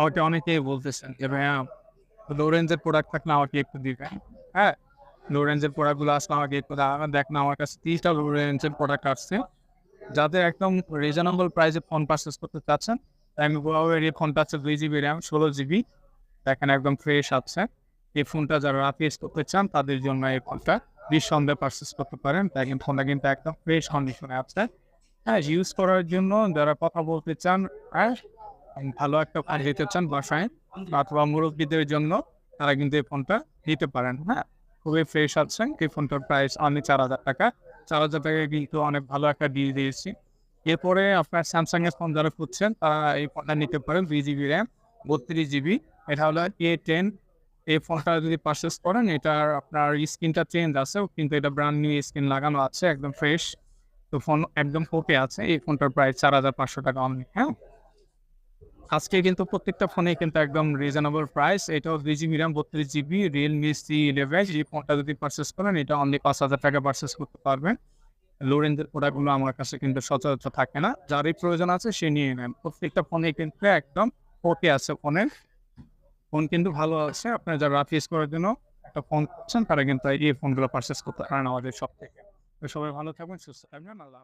আমাকে অনেকেই বলতেছেন যে ভাইয়া লো রেঞ্জের প্রোডাক্ট থাকলে আমাকে একটু দিবেন হ্যাঁ লো রেঞ্জের প্রোডাক্টগুলো আসলে আমাকে একটু দেখ না আমার কাছে তিরিশটা লো রেঞ্জের প্রোডাক্ট আসছে যাদের একদম রিজনেবল প্রাইসে ফোন পারচেস করতে চাচ্ছেন তাই আমি হুয়াওয়ের এই ফোনটা আছে দুই জিবি র্যাম ষোলো জিবি দেখেন একদম ফ্রেশ আছে এই ফোনটা যারা রাফিস করতে চান তাদের জন্য এই ফোনটা নিঃসন্দেহে পারচেস করতে পারেন দেখেন ফোনটা কিন্তু একদম ফ্রেশ কন্ডিশনে আছে হ্যাঁ ইউজ করার জন্য যারা কথা বলতে চান ভালো একটা ফোন দিতে চান বাসায় অথবা মুরব্বীদের জন্য, তারা কিন্তু এই ফোনটা নিতে পারেন হ্যাঁ? খুবই ফ্রেশ আছেন। এই ফোনটার প্রাইস আমি চার হাজার টাকা। চার হাজার টাকায় কিন্তু অনেক ভালো একটা ডিল দিয়েছি। এরপরে আপনার স্যামসাং এর ফোন যারা খুঁজছেন, তারা এই ফোনটা নিতে পারেন, দুই জিবি র্যাম বত্রিশ জিবি এটা হলো এ টেন এই ফোনটা যদি পারচেস করেন, এটার আপনার স্ক্রিনটা চেঞ্জ আছে কিন্তু এটা ব্র্যান্ড নিউ স্ক্রিন লাগানো আছে, একদম ফ্রেশ তো ফোন একদম ওকে আছে। এই ফোনটার প্রাইস চার হাজার পাঁচশো টাকা অনলি হ্যাঁ? আজকে কিন্তু প্রত্যেকটা ফোনে কিন্তু একদম রিজনেবল প্রাইস এটাও দুই জিবি র্যাম বত্রিশ জিবি রিয়েলমি সি ইলেভেন এই ফোনটা যদি পারচেস করেন, এটা অনলি পাঁচ হাজার টাকা পারচেস করতে পারবেন। লো রেঞ্জের প্রোডাক্টগুলো আমার কাছে কিন্তু সচরাচর থাকে না। যারই প্রয়োজন আছে, সে নিয়ে নেন। প্রত্যেকটা ফোনে কিন্তু একদম ওকে আছে ফোনের। ফোন কিন্তু ভালো আছে। আপনার যারা রাফ ইউজ করার জন্য একটা ফোন করছেন তারা কিন্তু এই ফোনগুলো পারচেস করতে পারেন আমাদের সব থেকে। তো সবাই ভালো থাকবেন, সুস্থ থাকবেন। আল্লাহ।